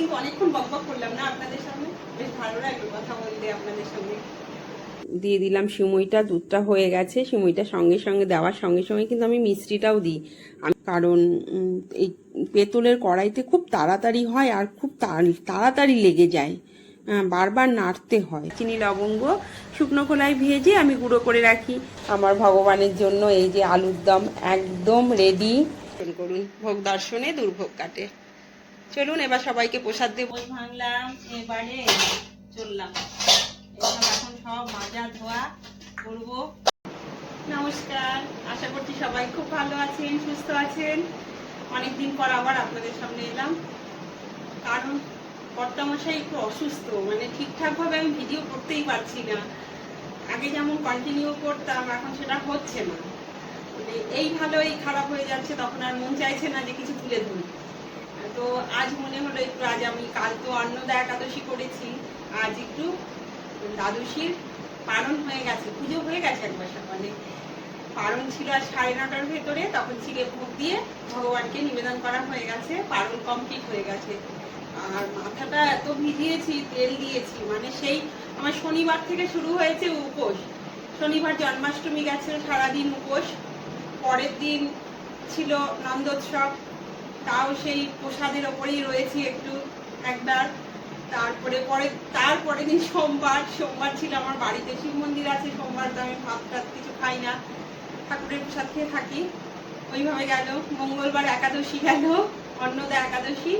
কিন্তু অনেকক্ষণ বক বক করলাম না আপনাদের সামনে? বেশ ভালো লাগল কথা বলতে আপনাদের সঙ্গে। দিয়ে দিলাম সিমুইটা দুধটা হয়ে গেছে। সিমুইটা সঙ্গে সঙ্গে দেওয়ার সঙ্গে সঙ্গে কিন্তু আমি মিষ্টিটাও দিই। আমি কারণ এই পেতলের কড়াইতে খুব তাড়াতাড়ি হয় আর খুব তাড়াতাড়ি লেগে যায়। আহ, বারবার নাড়তে হয়। চিনি লবঙ্গ শুকনো খোলায় ভেজে আমি গুঁড়ো করে রাখি। আমার ভগবানের জন্য এই যে আলুর দম একদম রেডি করুন ভোগ দর্শনে দুর্ভোগ কাটে। চলুন, এবার সবাইকে প্রসাদ দেবো। ভাঙলাম, এবারে চললাম। এসব এখন সব মাজা ধোয়া করব। নমস্কার, আশা করছি সবাই খুব ভালো আছেন, সুস্থ আছেন। অনেকদিন পর আবার আপনাদের সামনে এলাম। কারণ কর্তামশাই একটু অসুস্থ মানে ঠিকঠাক ভাবে আমি ভিডিও করতেই পারছি না। আগে যেমন কন্টিনিউ করতাম, এখন সেটা হচ্ছে না। মানে এই ভালো এই খারাপ হয়ে যাচ্ছে, তখন আর মন চাইছে না যে কিছু তুলে ধরি। তো আজ মনে হলো একটু, আজ আমি কাল তো অন্নদা একাদশী করেছি, আজ একটু দ্বাদশীর পালন হয়ে গেছে, পুজো হয়ে গেছে একবার সকালে পালন ছিল আজ সাড়ে নটার ভেতরে, তখন ছিঁড়ে ভোগ দিয়ে ভগবানকে নিবেদন করা হয়ে গেছে, পালন কমপ্লিট হয়ে গেছে। আর মাথাটা এত ভিজিয়েছি, তেল দিয়েছি মানে সেই আমার শনিবার থেকে শুরু হয়েছে উপোস। শনিবার জন্মাষ্টমী গেছে সারাদিন উপোস, পরের দিন ছিল নন্দোৎসব তাও সেই প্রসাদের ওপরেই রয়েছি একটু একবার। তারপরে পরে, তারপরে দিন সোমবার সোমবার ছিল আমার বাড়িতে শিব মন্দির আছে, সোমবার তো আমি ভাত টাত কিছু খাই না। ঠাকুরের প্রসাদ খেয়ে থাকি। ওইভাবে গেল, মঙ্গলবার একাদশী গেল, অন্নদা একাদশী।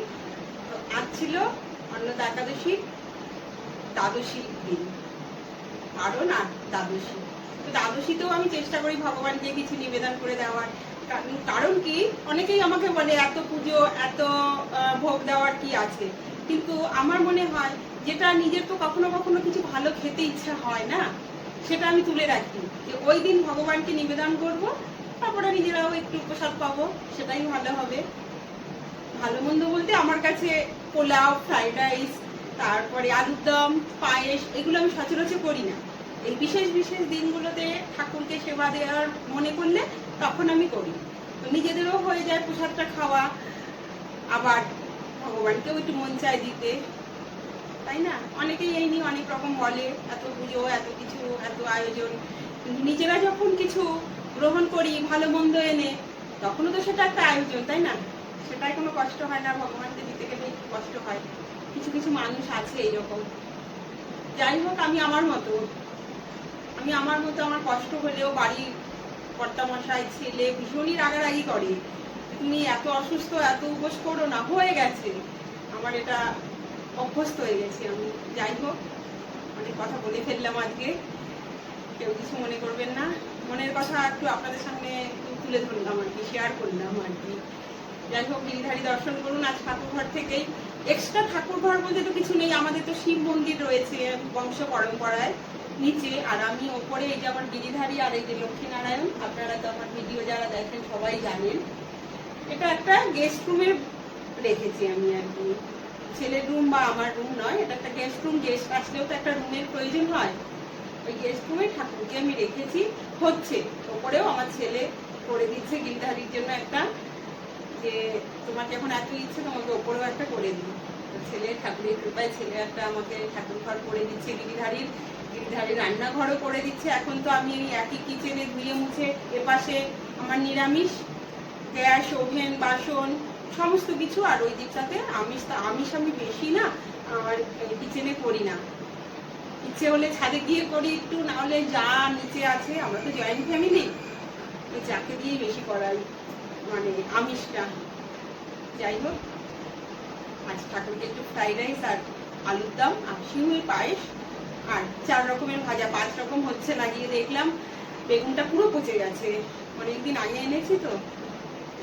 আজ ছিল অন্নদা একাদশী দ্বাদশী দিন। কারণ আর দ্বাদশী। তো দ্বাদশীতেও আমি চেষ্টা করি ভগবানকে কিছু নিবেদন করে দেওয়ার। কারণ- কারণ কি? অনেকেই আমাকে বলে, এত পুজো, এত ভোগ দেওয়ার কি আছে? কিন্তু আমার মনে হয় যেটা নিজের তো কখনো কখনো কিছু ভালো খেতে ইচ্ছা হয় না, সেটা আমি তুলে রাখি। যে ওই দিন ভগবানকে নিবেদন করব, তারপরে নিজেরাও একটু প্রসাদ পাবো, সেটাই ভালো হবে। ভালো মন্দ বলতে আমার কাছে পোলাও, ফ্রাইড রাইস, তারপরে আলুর দম, পায়েস, এগুলো আমি সচরাচর করি না। এই বিশেষ বিশেষ দিনগুলোতে ঠাকুরকে সেবা দেওয়ার মনে করলে তখন আমি করি। নিজেদেরও হয়ে যায় প্রসাদটা খাওয়া, আবার ভগবানকেও একটু মন চায় দিতে। তাই না? অনেকেই এই নিয়ে অনেক রকম বলে, এত পুজো, এত কিছু, এত আয়োজন। কিন্তু নিজেরা যখন কিছু গ্রহণ করি, ভালো মন্দ এনে, তখনও তো সেটা একটা আয়োজন, তাই না? সেটাই কোনো কষ্ট হয় না ভগবানকে দিতে গেলে একটু কষ্ট হয়। কিছু কিছু মানুষ আছে এইরকম। যাই হোক, আমি আমার মতো। আমি আমার মতো আমার কষ্ট হলেও বাড়ির কর্তামশাই, ছেলে ভীষণই রাগারাগি করে। তুমি এত অসুস্থ, এত উপোস করো না, হয়ে গেছে। আমার এটা অভ্যস্ত হয়ে গেছি। আমি যাই হোক, অনেক কথা বলে ফেললাম আজকে। কেউ কিছু মনে করবেন না। মনের কথা একটু আপনাদের সামনে তুলে ধরলাম আর কি শেয়ার করলাম আর কি। যাই হোক, গিরিধারী দর্শন করুন আজ ঠাকুরঘর থেকেই। এক্সট্রা ঠাকুরঘর বলতে তো কিছু নেই, আমাদের তো শিব মন্দির রয়েছে, বংশ পরম্পরায়। নিচে, আর আমি ওপরে, এই যে আমার গিরিধারী আর এই যে লক্ষ্মীনারায়ণ, আপনারা তো আমার ভিডিও যারা দেখেন সবাই জানেন। এটা একটা গেস্ট রুমে রেখেছি আমি আর কি। ছেলের রুম বা আমার রুম নয়, এটা একটা গেস্ট রুম গেস্ট আসলেও তো একটা রুমের প্রয়োজন হয়। ওই গেস্ট রুমে ঠাকুরকে আমি রেখেছি। হচ্ছে, ওপরেও আমার ছেলে করে দিচ্ছে গিরিধারীর জন্য একটা, যে তোমার যখন এত ইচ্ছে, তোমাকে ওপরেও একটা করে দিই। ছেলে, ঠাকুরের কৃপায় ছেলে একটা আমাকে ঠাকুর ঘর করে দিচ্ছে, গিরিধারীর। গিরিধারীর রান্নাঘরও করে দিচ্ছে। এখন তো আমি এই একই কিচেনে ধুয়ে মুছে এপাশে আমার নিরামিষ, গ্যাস, ওভেন, বাসন, সমস্ত কিছু আর ওই দিকটাতে আমিষ তো আমিষ আমি বেশি না, আর কিচেনে করি না। ইচ্ছে হলে ছাদে গিয়ে করি একটু, না হলে যা নিচে আছে, আমরা তো জয়েন্ট ফ্যামিলি ওই যাকে দিয়ে বেশি করাই মানে আমিষটা। যাই হোক। আজ ঠাকুরকে একটু ফ্রাইড রাইস আর আলুর দম আর শিউই পায়েস আর চার রকমের ভাজা, পাঁচ রকম হচ্ছে লাগিয়ে দেখলাম। বেগুনটা পুরো পচে গেছে। অনেকদিন আগে এনেছি তো।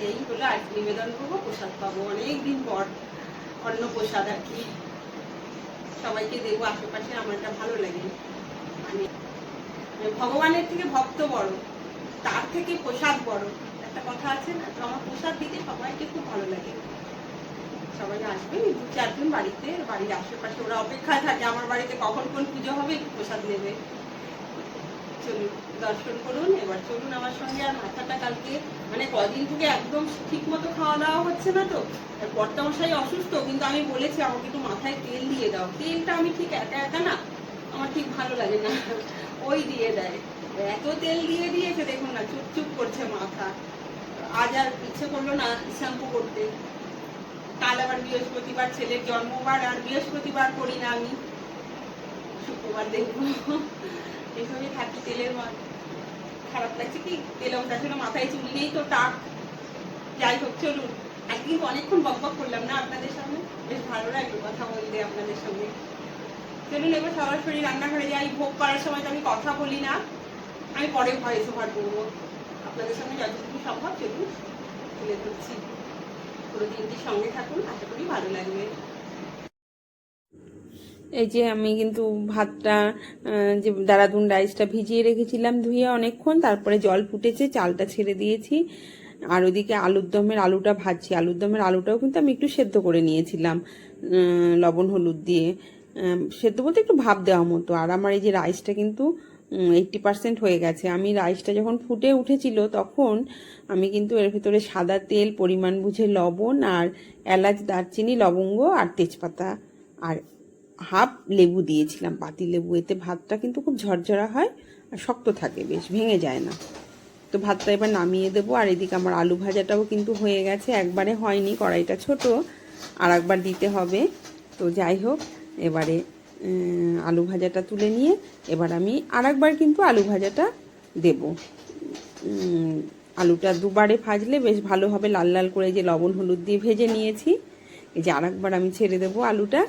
এই হলো আজ নিবেদন করব, প্রসাদ পাবো। অনেকদিন পর অন্য প্রসাদ আর কি। সবাইকে দেবো, আশেপাশে আমার এটা ভালো লাগে। মানে ভগবানের থেকে ভক্ত বড়, তার থেকে প্রসাদ বড়। একটা কথা আছে না তো আমার প্রসাদ দিতে সবাইকে খুব ভালো লাগে। সবাই আসবে। দু চারজন বাড়িতে, বাড়ির আশেপাশে ওরা অপেক্ষায় থাকে, আমার বাড়িতে কখন কোন পুজো হবে প্রসাদ নেবে। চলুন, দর্শন করুন, এবার চলুন আমার সঙ্গে, আর মাথাটা কালকে মানে কদিন থেকে একদম ঠিক মতো খাওয়া দাওয়া হচ্ছে না তো, আর কর্তামশাই অসুস্থ, কিন্তু আমি বলেছি, আমাকে একটু মাথায় তেল দিয়ে দাও। তেলটা আমি ঠিক একা একা না, আমার ঠিক ভালো লাগে না। ওই দিয়ে দেয়। এত তেল দিয়ে দিয়েছে, দেখুন না চুপ চুপ করছে মাথা। আজ আর ইচ্ছে করল না, শ্যাম্পু করতে। কাল আবার বৃহস্পতিবার, ছেলের জন্মবার, আর বৃহস্পতিবার করি না আমি। শুক্রবার দেখব। এভাবে থাকি তেলের খারাপ লাগছে কি? তেলম আসলে মাথায় চুল নেই তো টাক। যাই হোক, চলুন। কিন্তু অনেকক্ষণ বক বক করলাম না আপনাদের সামনে? বেশ ভালো লাগল কথা বলতে আপনাদের সঙ্গে চলুন, এবার সরাসরি রান্নাঘরে যাই। ভোগ করার সময় তো আমি কথা বলি না। আমি পরে ভয়েস ওভার করব। আপনাদের সঙ্গে যতটুকু সম্ভব, চলুন। তুলে ধরছি। সঙ্গে থাকুন, আশা করি ভালো লাগবে। এই যে আমি কিন্তু ভাতটা যে দারাদুন রাইসটা ভিজিয়ে রেখেছিলাম ধুয়ে অনেকক্ষণ, তারপরে জল ফুটেছে, চালটা ছেড়ে দিয়েছি। আর ওদিকে আলুর দমের আলুটা ভাজছি। আলুর দমের আলুটাও কিন্তু আমি একটু সেদ্ধ করে নিয়েছিলাম লবণ হলুদ দিয়ে। সেদ্ধ বলতে একটু ভাব দেওয়া মতো। আর আমার এই যে রাইসটা কিন্তু এইটটি পার্সেন্ট হয়ে গেছে। আমি রাইসটা যখন ফুটে উঠেছিল তখন আমি কিন্তু এর ভিতরে সাদা তেল, পরিমাণ বুঝে লবণ আর এলাচ, দারচিনি, লবঙ্গ আর তেজপাতা আর হাফ লেবু দিয়েছিলাম। পাতি লেবু, এতে ভাতটা কিন্তু খুব ঝরঝরা হয় আর শক্ত থাকে বেশ, ভেঙে যায় না। তো ভাতটা এবার নামিয়ে দেবো আর এদিকে আমার আলু ভাজাটাও কিন্তু হয়ে গেছে। একবারে হয়নি, কড়াইটা ছোট আর একবার দিতে হবে। তো যাই হোক, এবারে আলু ভাজাটা তুলে নিয়ে এবার আমি আর একবার কিন্তু আলু ভাজাটা দেব। আলুটা দুবারে ভাজলে বেশ ভালো হবে। লাল লাল করে যে লবণ, হলুদ দিয়ে ভেজে নিয়েছি, এই যে আরেকবার আমি ছেড়ে দেবো আলুটা।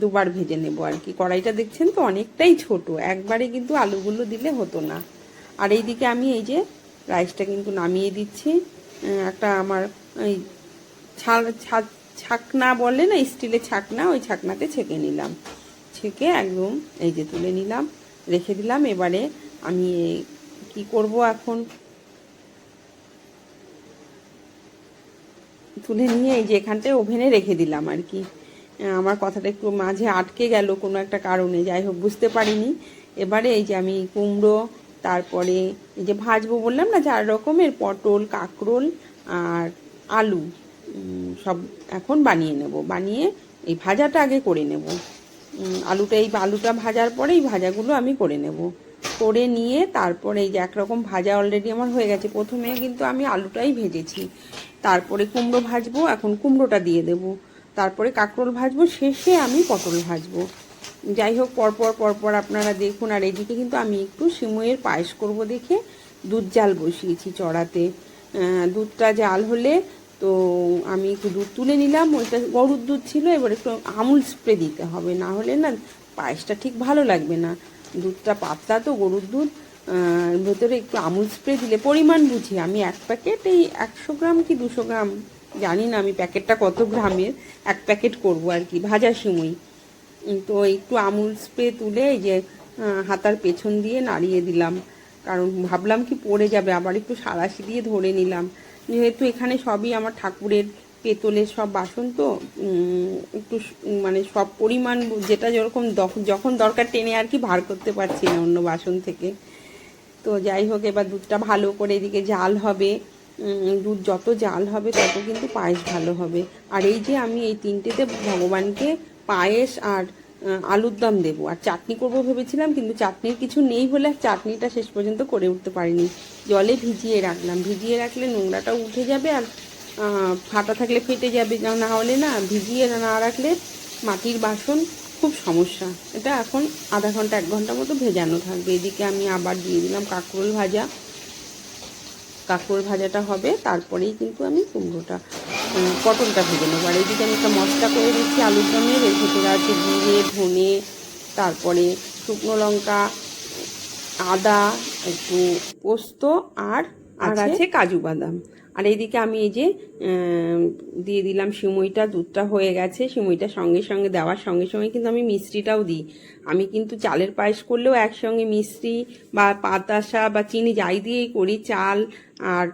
দুবার ভেজে নেব আর কি। কড়াইটা দেখছেন তো অনেকটাই ছোট, একবারে কিন্তু আলুগুলো দিলে হতো না। আর এইদিকে আমি এই যে রাইসটা কিন্তু নামিয়ে দিচ্ছি। একটা আমার এই ছাল ছা- ছাকনা বলে না, স্টিলের ছাকনা, ওই ছাকনাতে ছেঁকে নিলাম। ছেঁকে একদম এই যে তুলে নিলাম, রেখে দিলাম। এবারে আমি কি করব এখন? তুলে নিয়ে এই যে এখানটায় ওভেনে রেখে দিলাম আর কি। আমার কথাটা একটু মাঝে আটকে গেল কোনো একটা কারণে, যাই হোক, বুঝতে পারিনি। এবারে এই যে আমি কুমড়ো, তারপরে এই যে ভাজবো বললাম না, চার রকমের পটল, কাঁকরোল আর আলু। সব এখন বানিয়ে নেব। বানিয়ে এই ভাজাটা আগে করে নেব। আলুটা এই আলুটা ভাজার পরে এই ভাজাগুলো আমি করে নেব। করে নিয়ে তারপরে এই যে একরকম ভাজা অলরেডি আমার হয়ে গেছে। প্রথমে কিন্তু আমি আলুটাই ভেজেছি। তারপরে কুমড়ো ভাজবো, এখন কুমড়োটা দিয়ে দেব। তারপরে কাঁকরোল ভাজবো, শেষে আমি পটল ভাজবো। যাই হোক, পরপর পরপর আপনারা দেখুন। আর এদিকে কিন্তু আমি একটু সিমইয়ের পায়েস করব দেখে। দুধ জাল বসিয়েছি চড়াতে। দুধটা জাল হলে তো আমি একটু দুধ তুলে নিলাম, ওইটা গরুর দুধ ছিল, এবার একটু আমুল স্প্রে দিতে হবে, না হলে না পায়েসটা ঠিক ভালো লাগবে না। দুধটা পাতলা তো, গরুর দুধ ভেতরে একটু আমুল স্প্রে দিলে পরিমাণ বুঝি। আমি এক প্যাকেট, এই একশো গ্রাম কি দুশো গ্রাম, জানি না আমি প্যাকেটটা কত গ্রামের, এক প্যাকেট করব আর কি, ভাজা সিমুই। তো একটু আমুল স্প্রে তুলে এই যে হাতার পেছন দিয়ে নাড়িয়ে দিলাম, কারণ ভাবলাম কি পড়ে যাবে, আবার একটু সারাশি দিয়ে ধরে নিলাম। যেহেতু এখানে সবই আমার ঠাকুরের পেতলের সব বাসন, তো একটু মানে সব পরিমাণ যেটা যেরকম যখন দরকার টেনে আর কি ভার করতে পারছি না অন্য বাসন থেকে। তো যাই হোক, এবার দুধটা ভালো করে এদিকে জাল হবে। দুধ যত জাল হবে তত কিন্তু পায়েস ভালো হবে। আর এই যে আমি এই তিনটেতে ভগবানকে পায়েস আর আলুর দম দেবো। আর চাটনি করব ভেবেছিলাম, কিন্তু চাটনির কিছু নেই বলে আর চাটনিটা শেষ পর্যন্ত করে উঠতে পারিনি। জলে ভিজিয়ে রাখলাম। ভিজিয়ে রাখলে নোংরাটাও উঠে যাবে আর ফাটা থাকলে ফেটে যাবে। না হলে না, ভিজিয়ে না রাখলে মাটির বাসন খুব সমস্যা। এটা এখন আধা ঘণ্টা, এক ঘণ্টা মতো ভেজানো থাকবে। এদিকে আমি আবার দিয়ে দিলাম কাঁকরোল ভাজা। কাঁকরোল ভাজাটা হবে তারপরেই কিন্তু আমি কুমড়োটা পটলটা ভেজে নেব। আর এইদিকে আমি একটা মশলা করে দিচ্ছি আলুর দমের এর ভেতরে আছে জিরে ধনে তারপরে শুকনো লঙ্কা আদা একটু পোস্ত আর আর আছে কাজু বাদাম। আর এইদিকে আমি এই যে দিয়ে দিলাম সিমইটা, দুধটা হয়ে গেছে, সিমইটা সঙ্গে সঙ্গে দেওয়ার সঙ্গে সঙ্গে কিন্তু আমি মিষ্টিটাও দিই। আমি কিন্তু চালের পায়েস করলেও একসঙ্গে মিষ্টি বা পাতাসা বা চিনি যাই দিয়েই করি, চাল আর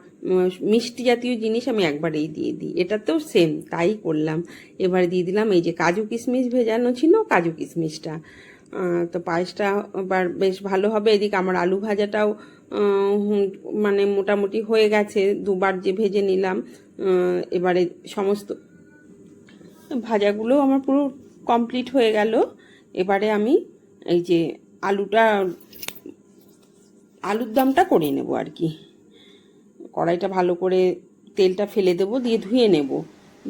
মিষ্টি জাতীয় জিনিস আমি একবারেই দিয়ে দিই। এটাতেও সেম তাই করলাম। এবার দিয়ে দিলাম এই যে কাজু কিশমিশ ভেজানো ছিল কাজু কিশমিশটা। তো পায়েসটা এবার বেশ ভালো হবে। এদিকে আমার আলু ভাজাটাও মানে মোটামুটি হয়ে গেছে, দুবার যে ভেজে নিলাম এবারে সমস্ত ভাজাগুলো আমার পুরো কমপ্লিট হয়ে গেল। এবারে আমি এই যে আলুটা, আলুর দমটা করে নেব আর কি। কড়াইটা ভালো করে তেলটা ফেলে দেবো, দিয়ে ধুয়ে নেব।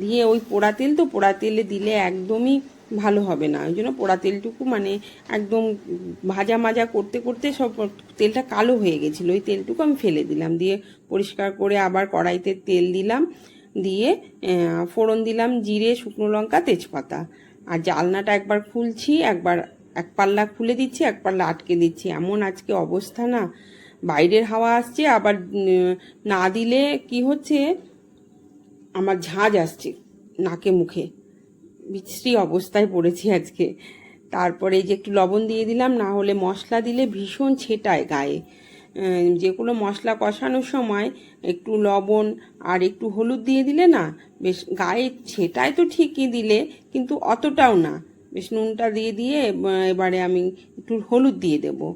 দিয়ে ওই পোড়া তেল তো, পোড়া তেলে দিলে একদমই ভালো হবে না। ওই জন্য পোড়া তেলটুকু মানে একদম ভাজা মাজা করতে করতে সব তেলটা কালো হয়ে গেছিল। ওই তেলটুকু আমি ফেলে দিলাম। দিয়ে পরিষ্কার করে আবার কড়াইতে তেল দিলাম। দিয়ে ফোড়ন দিলাম জিরে, শুকনো লঙ্কা, তেজপাতা। আর জালনাটা একবার খুলছি, একবার এক পাল্লা খুলে দিচ্ছি, এক পাল্লা আটকে দিচ্ছি। এমন আজকে অবস্থা না। বাইরের হাওয়া আসছে, আবার না দিলে কি হচ্ছে? আমার ঝাঁজ আসছে নাকে মুখে। বিশ্রী অবস্থায় পড়েছি আজকে। তারপরে যে একটু লবণ দিয়ে দিলাম, না হলে মশলা দিলে ভীষণ ছেটায় গায়ে। যে কোনো মশলা কষানোর সময় একটু লবণ আর একটু হলুদ দিয়ে দিলে না, বেশ গায়ে ছেটায় তো ঠিকই দিলে, কিন্তু অতটাও না। বেশ নুনটা দিয়ে দিয়ে এবারে আমি একটু হলুদ দিয়ে দেবো।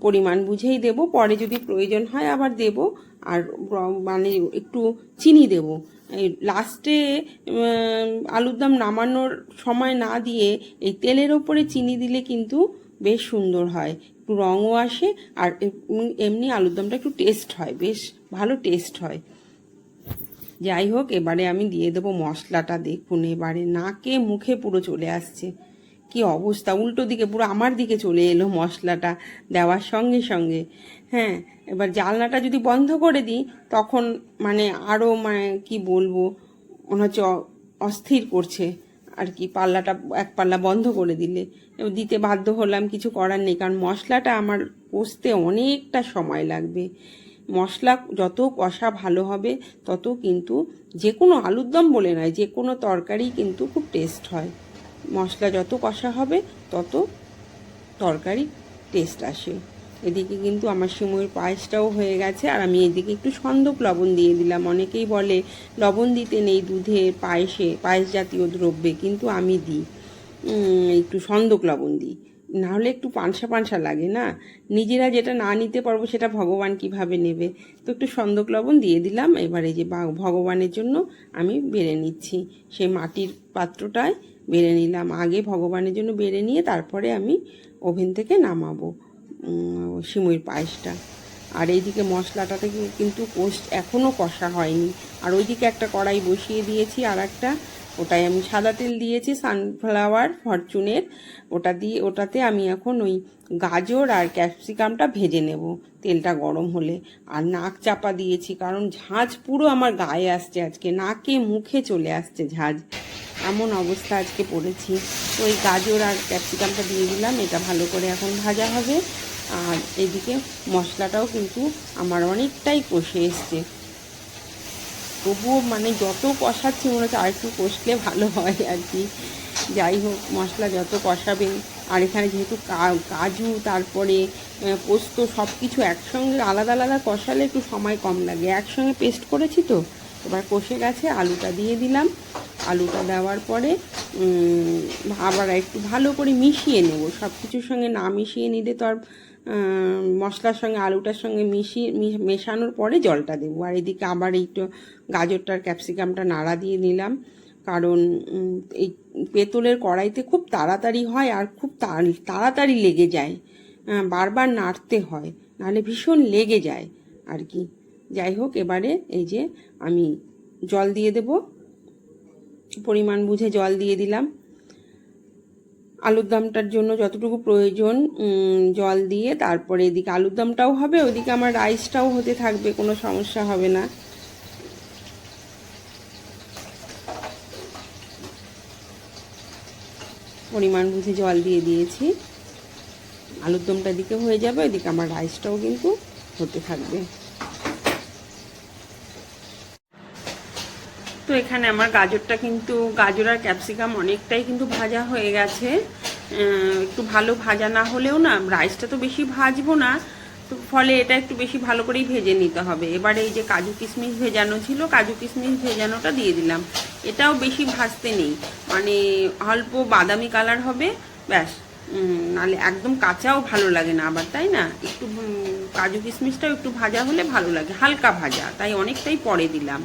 পরিমাণ বুঝেই দেব, পরে যদি প্রয়োজন হয় আবার দেব, আর মানে একটু চিনি দেব। লাস্টে আলুর দম নামানোর সময় না দিয়ে এই তেলের ওপরে চিনি দিলে কিন্তু বেশ সুন্দর হয়। একটু রঙও আসে আর এমনি আলুর দমটা একটু টেস্ট হয়, বেশ ভালো টেস্ট হয়। যাই হোক, এবারে আমি দিয়ে দেবো মশলাটা, দেখুন এবারে নাকে মুখে পুরো চলে আসছে। কি অবস্থা? উল্টো দিকে পুরো আমার দিকে চলে এলো মশলাটা দেওয়ার সঙ্গে সঙ্গে। হ্যাঁ এবার জানলাটা যদি বন্ধ করে দিই, তখন মানে আরও মানে কি বলব, মনে হচ্ছে অস্থির করছে। আর কি, পাল্লাটা এক পাল্লা বন্ধ করে দিলে। দিতে বাধ্য হলাম, কিছু করার নেই, কারণ মশলাটা আমার কষতে অনেকটা সময় লাগবে। মশলা যত কষা ভালো হবে, তত কিন্তু যে কোনো আলুর দম বলে নয় যে কোনো তরকারি কিন্তু খুব টেস্ট হয়। মশলা যত কষা হবে, তত তরকারি টেস্ট আসে। এদিকে কিন্তু আমার সিমুইয়ের পায়েসটাও হয়ে গেছে, আর আমি এদিকে একটু সন্দক লবণ দিয়ে দিলাম। অনেকেই বলে, লবণ দিতে নেই দুধে পায়েসে, পায়েস জাতীয় দ্রব্যে, কিন্তু আমি দিই। একটু সন্দক লবণ দিই। নাহলে একটু পানসা পানসা লাগে না? নিজেরা যেটা না নিতে পারব, সেটা ভগবান কীভাবে নেবে? তো একটু সন্দক লবণ দিয়ে দিলাম। এবারে যে ভগবানের জন্য আমি বেড়ে নিচ্ছি। সেই মাটির পাত্রটায় বেড়ে নিলাম। আগে ভগবানের জন্য বেড়ে নিয়ে তারপরে আমি ওভেন থেকে নামাবো সিমুইয়ের পায়েসটা। আর এইদিকে মশলাটাতে কিন্তু কোষ এখনও কষা হয়নি। আর ওইদিকে একটা কড়াই বসিয়ে দিয়েছি আর একটা ওটাই আমি সাদা তেল দিয়েছি সানফ্লাওয়ার ফরচুনের ওটা দিয়ে, ওটাতে আমি এখন ওই গাজর আর ক্যাপসিকামটা ভেজে নেব, তেলটা গরম হলে। আর নাক চাপা দিয়েছি, কারণ ঝাঁজ পুরো আমার গায়ে আসছে আজকে, নাকে মুখে চলে আসছে ঝাঁজ। এমন অবস্থা আজকে পড়েছি। তো ওই গাজর আর ক্যাপসিকামটা দিয়ে দিলাম, এটা ভালো করে এখন ভাজা হবে। আর এদিকে মশলাটাও কিন্তু আমার অনেকটাই কষে এসছে। তবুও মানে যত কষাচ্ছি মনে হচ্ছে আরেকটু কষলে ভালো হয় আর কি। যাই হোক, মশলা যত কষাবেন আর এখানে যেহেতু কাজু, তারপরে পোস্ত সব কিছু একসঙ্গে আলাদা আলাদা কষালে একটু সময় কম লাগে। একসঙ্গে পেস্ট করেছি তো, এবার কষে গেছে, আলুটা দিয়ে দিলাম। আলুটা দেওয়ার পরে আবার একটু ভালো করে মিশিয়ে নেব। সব কিছুর সঙ্গে না মিশিয়ে নিলে তো আর মশলার সঙ্গে, আলুটার সঙ্গে মিশিয়ে মেশানোর পরে জলটা দেবো। আর এদিকে আবার একটু গাজরটার ক্যাপসিকামটা নাড়া দিয়ে নিলাম। কারণ এই পেতলের কড়াইতে খুব তাড়াতাড়ি হয় আর খুব তাড়াতাড়ি লেগে যায়। বারবার নাড়তে হয়, নাহলে ভীষণ লেগে যায় আর কি। যাই হোক, এবারে এই যে আমি জল দিয়ে দেব। পরিমাণ বুঝে জল দিয়ে দিলাম। আলুর দমটার জন্য যতটুকু প্রয়োজন জল দিয়ে তারপরে এদিকে আলুর দমটাও হবে, ওদিকে আমার রাইসটাও হতে থাকবে, কোনো সমস্যা হবে না। পরিমাণ বুঝে জল দিয়ে দিয়েছি। আলুর দমটা এদিকে হয়ে যাবে ওইদিকে আমার রাইসটাও কিন্তু হতে থাকবে। তো এখানে আমার গাজরটা কিন্তু, গাজর আর ক্যাপসিকাম অনেকটাই কিন্তু ভাজা হয়ে গেছে। একটু ভালো ভাজা না হলেও না রাইসটা তো বেশি ভাজবো না, তো ফলে এটা একটু বেশি ভালো করেই ভেজে নিতে হবে। এবারে এই যে কাজু কিশমিশ ভেজানো ছিল, কাজু কিশমিশ ভেজানোটা দিয়ে দিলাম। এটাও বেশি ভাজতে নেই মানে অল্প বাদামি কালার হবে, ব্যাস। নাহলে একদম কাঁচাও ভালো লাগে না আবার, তাই না? একটু কাজু কিশমিশটাও একটু ভাজা হলে ভালো লাগে, হালকা ভাজা, তাই অনেকটাই পরে দিলাম।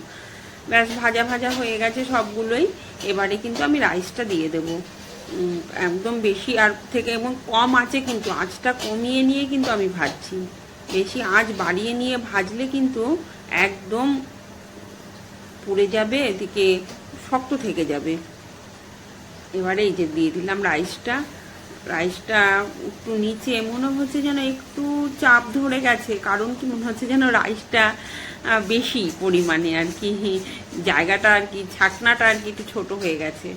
ব্যাস, ভাজা ভাজা হয়ে গেছে সবগুলোই। এবারে কিন্তু আমি রাইসটা দিয়ে দেবো। একদম বেশি আর থেকে এবং কম আছে কিন্তু, আঁচটা কমিয়ে নিয়ে কিন্তু আমি ভাজছি। বেশি আঁচ বাড়িয়ে নিয়ে ভাজলে কিন্তু একদম পুড়ে যাবে, এদিকে শক্ত থেকে যাবে। এবারে এই যে দিয়ে দিলাম রাইসটা রাইসটা একটু নিচে, মনে হচ্ছে যেন একটু চাপ ধরে গেছে, কারণ কি মনে হচ্ছে যেন রাইসটা বেশি পরিমাণে আর কি। জায়গাটা আর কি ছাকনাটা আর কি একটু ছোট হয়ে গেছে।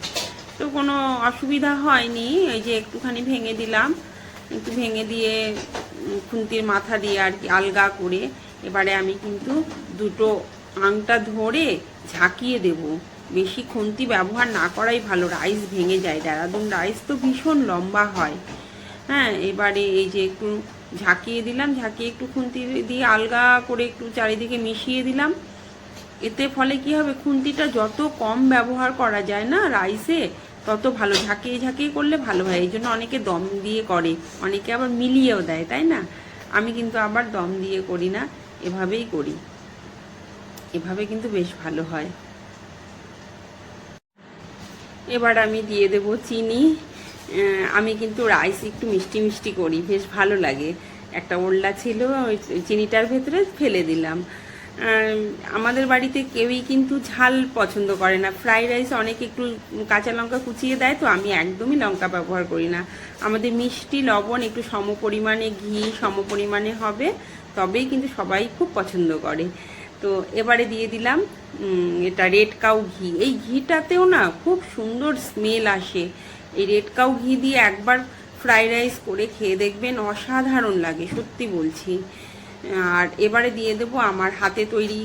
তো কোনো অসুবিধা হয়নি, এই যে একটুখানি ভেঙে দিলাম। একটু ভেঙে দিয়ে খুন্তির মাথা দিয়ে আর কি আলগা করে এবারে আমি কিন্তু দুটো আংটা ধরে ঝাঁকিয়ে দেব। বেশি খুন্তি ব্যবহার না করাই ভালো, রাইস ভেঙে যায়। দেরাদুন রাইস তো ভীষণ লম্বা হয়। হ্যাঁ এবারে এই যে একটু ঝাঁকিয়ে দিলাম, ঝাঁকিয়ে একটু খুন্তি দিয়ে আলগা করে একটু চারিদিকে মিশিয়ে দিলাম। এতে ফলে কি হবে? খুন্তিটা যত কম ব্যবহার করা যায় না রাইসে, তত ভালো। ঝাঁকিয়ে ঝাঁকিয়ে করলে ভালো হয়, এই জন্য অনেকে দম দিয়ে করে, অনেকে আবার মিলিয়েও দেয়, তাই না? আমি কিন্তু আবার দম দিয়ে করি না, এভাবেই করি। এভাবে কিন্তু বেশ ভালো হয়। এবার আমি দিয়ে দেব চিনি। আমি কিন্তু রাইস একটু মিষ্টি মিষ্টি করি, বেশ ভালো লাগে। একটা ওল্লা ছিল, ওই চিনিটার ভেতরে ফেলে দিলাম। আমাদের বাড়িতে কেউই কিন্তু ঝাল পছন্দ করে না। ফ্রাইড রাইস অনেকে একটু কাঁচা লঙ্কা কুচিয়ে দেয়, তো আমি একদমই লঙ্কা ব্যবহার করি না। আমাদের মিষ্টি লবণ একটু সম পরিমাণে ঘি সম পরিমাণে হবে, তবেই কিন্তু সবাই খুব পছন্দ করে। তো এবারে দিয়ে দিলাম এটা রেড কাউ ঘি। এই ঘিটাতেও না খুব সুন্দর স্মেল আসে। এই রেড কাউ ঘি দিয়ে একবার ফ্রাইড রাইস করে খেয়ে দেখবেন অসাধারণ লাগে, সত্যি বলছি। আর এবারে দিয়ে দেবো আমার হাতে তৈরি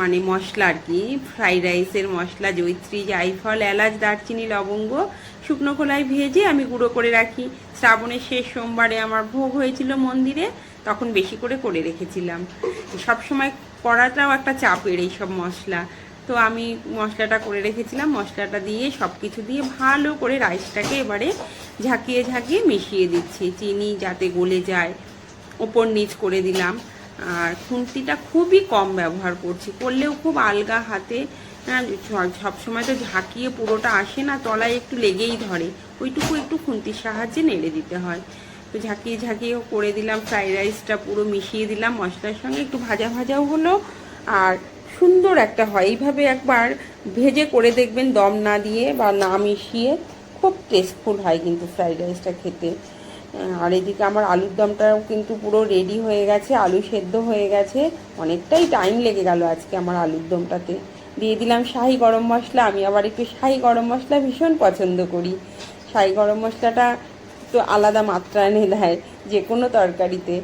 মানে মশলা আর কি ফ্রাইড রাইসের মশলা জৈত্রী জায়ফল, এলাচ, দারচিনি, লবঙ্গ, শুকনো খোলায় ভেজে আমি গুঁড়ো করে রাখি। শ্রাবণের শেষ সোমবারে আমার ভোগ হয়েছিল মন্দিরে, তখন বেশি করে করে রেখেছিলাম। সব সময় করাটাও একটা চাপের এই সব মশলা। তো আমি মশলাটা করে রেখেছিলাম মশলাটা দিয়ে সব কিছু দিয়ে ভালো করে রাইসটাকে এবারে ঝাঁকিয়ে ঝাঁকিয়ে মিশিয়ে দিচ্ছি। চিনি যাতে গলে যায় ওপর নিচ করে দিলাম। আর খুন্তিটা খুবই কম ব্যবহার করছি করলেও খুব আলগা হাতে হ্যাঁ, স- সবসময় তো ঝাঁকিয়ে পুরোটা আসে না তলায় একটু লেগেই ধরে। ওইটুকু একটু খুন্তির সাহায্যে নেড়ে দিতে হয়। তো ঝাঁকিয়ে ঝাঁকিয়ে করে দিলাম ফ্রাইড রাইসটা পুরো মিশিয়ে দিলাম মশলার সঙ্গে একটু ভাজা ভাজাও হলো। আর সুন্দর একটা হয়। এইভাবে একবার ভেজে করে দেখবেন দম না দিয়ে বা না মিশিয়ে খুব টেস্টফুল হয় কিন্তু ফ্রাইড রাইসটা খেতে। আর এদিকে আমার আলুর দমটাও কিন্তু পুরো রেডি হয়ে গেছে, আলু সেদ্ধ হয়ে গেছে। অনেকটাই টাইম লেগে গেল আজকে আমার আলুর দমটাতে। দিয়ে দিলাম শাহি গরম মশলা, আমি আবার একটু শাহি গরম মশলা ভীষণ পছন্দ করি। শাহি গরম মশলাটা তো আলাদা মাত্রা এনে দেয় যে কোনো তরকারিতে।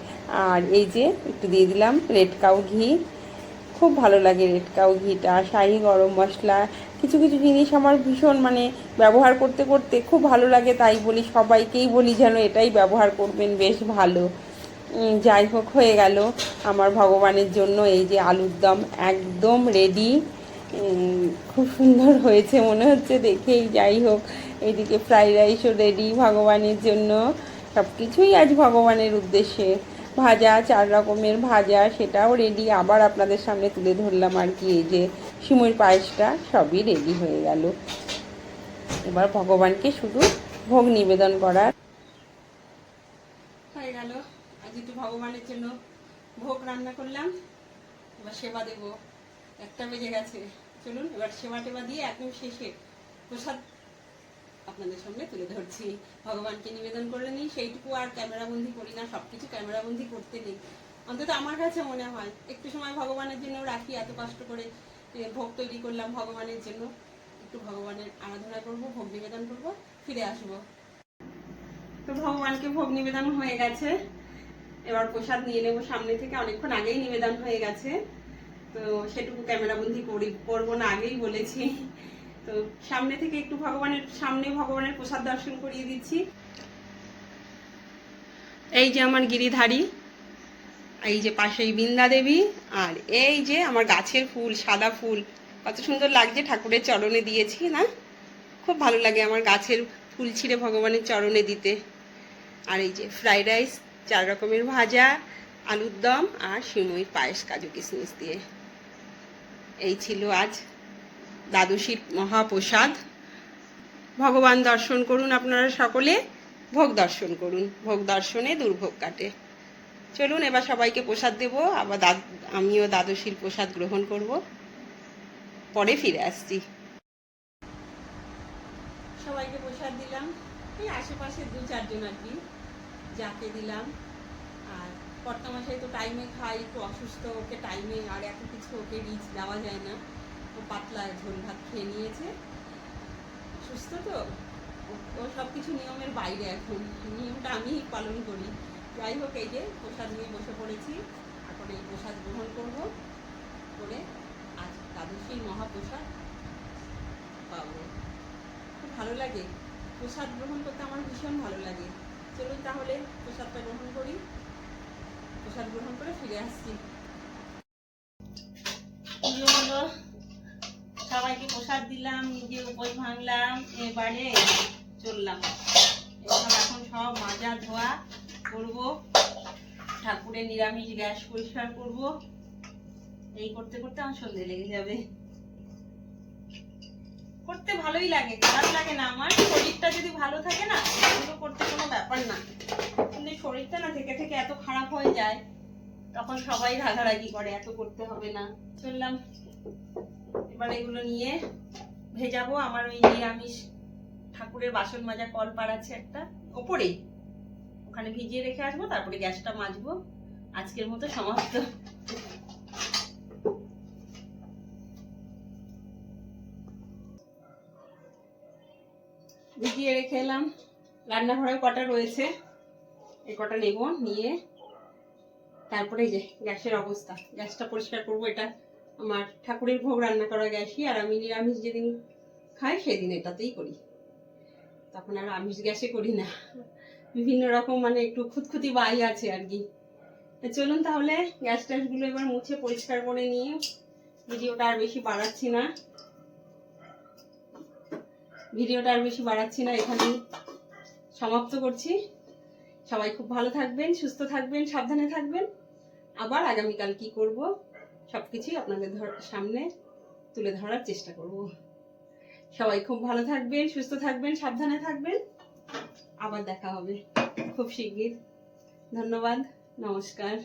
আর এই যে একটু দিয়ে দিলাম রেড কাউ ঘি। খুব ভালো লাগে রেড কাউ ঘিটা, শাহি গরম মশলা, কিছু কিছু জিনিস আমার ভীষণ মানে ব্যবহার করতে করতে খুব ভালো লাগে, তাই বলি সবাইকেই বলি যেন এটাই ব্যবহার করবেন, বেশ ভালো। যাই হোক, হয়ে গেল আমার ভগবানের জন্য এই যে আলুর দম একদম রেডি খুব সুন্দর হয়েছে মনে হচ্ছে দেখেই, যাই হোক এইদিকে ফ্রাইড রাইসও রেডি ভগবানের জন্য। সব কিছুই আজ ভগবানের উদ্দেশ্যে। ভাজা, চার রকমের ভাজা, সেটাও রেডি আবার আপনাদের সামনে তুলে ধরলাম আর কি, এই যে সিমুর পায়েসটা, সবই রেডি হয়ে গেল। এবার ভগবানকে শুধু ভোগ নিবেদন করার। হয়ে গেল। আজ একটু ভগবানের জন্য ভোগ রান্না করলাম। এবার সেবা দেব। একটা বেজে গেছে। চলুন, এবার সেবা টেবা দিয়ে একদম শেষে প্রসাদ আপনাদের সামনে তুলে ধরছি। ভগবানকে নিবেদন করে নিই, সেইটুকু আর ক্যামেরাবন্দি করি না, সবকিছু ক্যামেরাবন্দি করতে নেই। অন্তত আমার কাছে মনে হয়, একটু সময় ভগবানের জন্য রাখি, এত কষ্ট করে ভোগ তৈরি করলাম ভগবানের জন্য। একটু ভগবানের আরাধনা করব, ভোগ নিবেদন করব, ফিরে আসব। তো ভগবানকে ভোগ নিবেদন হয়ে গেছে। এবার প্রসাদ নিয়ে নেব সামনে থেকে, অনেকক্ষণ আগেই নিবেদন হয়ে গেছে। তো সেটুকু ক্যামেরা ক্যামেরাবন্দি করি, করব না আগেই বলেছি। তো সামনে থেকে একটু ভগবানের, সামনে ভগবানের প্রসাদ দর্শন করিয়ে দিচ্ছি। এই যে আমার গিরিধারী, এই যে পাশেই বৃন্দা দেবী, আর এই যে আমার গাছের ফুল, সাদা ফুল। কত সুন্দর লাগছে ঠাকুরের চরণে দিয়েছি, না? খুব ভালো লাগে আমার গাছের ফুল ছিঁড়ে ভগবানের চরণে দিতে। আর এই যে ফ্রাইড রাইস, চার রকমের ভাজা, আলুর দম আর সিমুইর পায়েস কাজু কিশমিশ দিয়ে। এই ছিল আজ। দ্বাদশীর মহাপ্রসাদ। ভগবান দর্শন করুন আপনারা সকলে, ভোগ দর্শন করুন, ভোগ দর্শনে দুর্ভোগ কাটে। চলুন, এবার সবাইকে প্রসাদ দেব, আবার আমিও দ্বাদশীর প্রসাদ গ্রহণ করব। পরে ফিরে আসছি। সবাইকে প্রসাদ দিলাম। এই আশেপাশে দু চারজন আর কি, যাকে দিলাম। আর কর্তামশাই তো টাইমে খাই একটু অসুস্থ, ওকে টাইমে আর এত কিছু ওকে রিচ দেওয়া যায় না। পাতলা ঝোল ভাত খেয়ে নিয়েছে। সুস্থ তো? ও- সব কিছু নিয়মের বাইরে এখন। নিয়মটা আমি পালন করি। যাই হোক, এই যে প্রসাদ নিয়ে বসে পড়েছি। এখন এই প্রসাদ গ্রহণ করব করে আজ দ্বাদশীর মহাপ্রসাদ পাবো। খুব ভালো লাগে। প্রসাদ গ্রহণ করতে আমার ভীষণ ভালো লাগে। চলুন তাহলে প্রসাদটা গ্রহণ করি। প্রসাদ গ্রহণ করে ফিরে আসছি। সবাইকে প্রসাদ দিলাম, নিজে উপোস ভাঙলাম, এবারে চললাম। এবার এখন সব মাজা ধোয়া করব, ঠাকুরের নিরামিষ গ্যাস পরিষ্কার করব। এই করতে করতে আমার সন্ধে লেগে যাবে। করতে ভালোই লাগে, খারাপ লাগে না আমার। শরীরটা যদি ভালো থাকে না, এগুলো করতে কোনো ব্যাপার না। কিন্তু শরীরটা না থেকে থেকে এত খারাপ হয়ে যায়, তখন সবাই রাগারাগি করে, এত করতে হবে না। চললাম। এবার এগুলো নিয়ে ভেজাবো। আমার ওই নিরামিষ ঠাকুরের বাসন মাজা কল পার আছে একটা, ওপরেই। ওখানে ভিজিয়ে রেখে আসব, তারপরে গ্যাসটা মাজবো। আজকের মতো সমাপ্ত। ভিজিয়ে রেখে এলাম। রান্নাঘরে কটা রয়েছে, এই কটা নেব, নিয়ে। তারপরে যে গ্যাসের অবস্থা। গ্যাসটা পরিষ্কার করব, এটা আমার ঠাকুরের ভোগ রান্না করা গ্যাসই, আর আমি নিরামিষ যেদিন খাই সেদিন এটাতেই করি। তখন আর আমিষ গ্যাসে করি না। বিভিন্ন রকম মানে একটু খুঁতখুতি বাই আছে আর কি। চলুন তাহলে, গ্যাস ট্যাসগুলো এবার মুছে পরিষ্কার করে নিয়ে ভিডিওটা আর বেশি বাড়াচ্ছি না। ভিডিওটা আর বেশি বাড়াচ্ছি না, এখানেই সমাপ্ত করছি। সবাই খুব ভালো থাকবেন, সুস্থ থাকবেন, সাবধানে থাকবেন। আবার আগামীকাল কি করব? সবকিছুই আপনাদের ধর- সামনে তুলে ধরার চেষ্টা করব। সবাই খুব ভালো থাকবেন, সুস্থ থাকবেন, সাবধানে থাকবেন। আবার দেখা হবে খুব শিগগির। ধন্যবাদ, নমস্কার।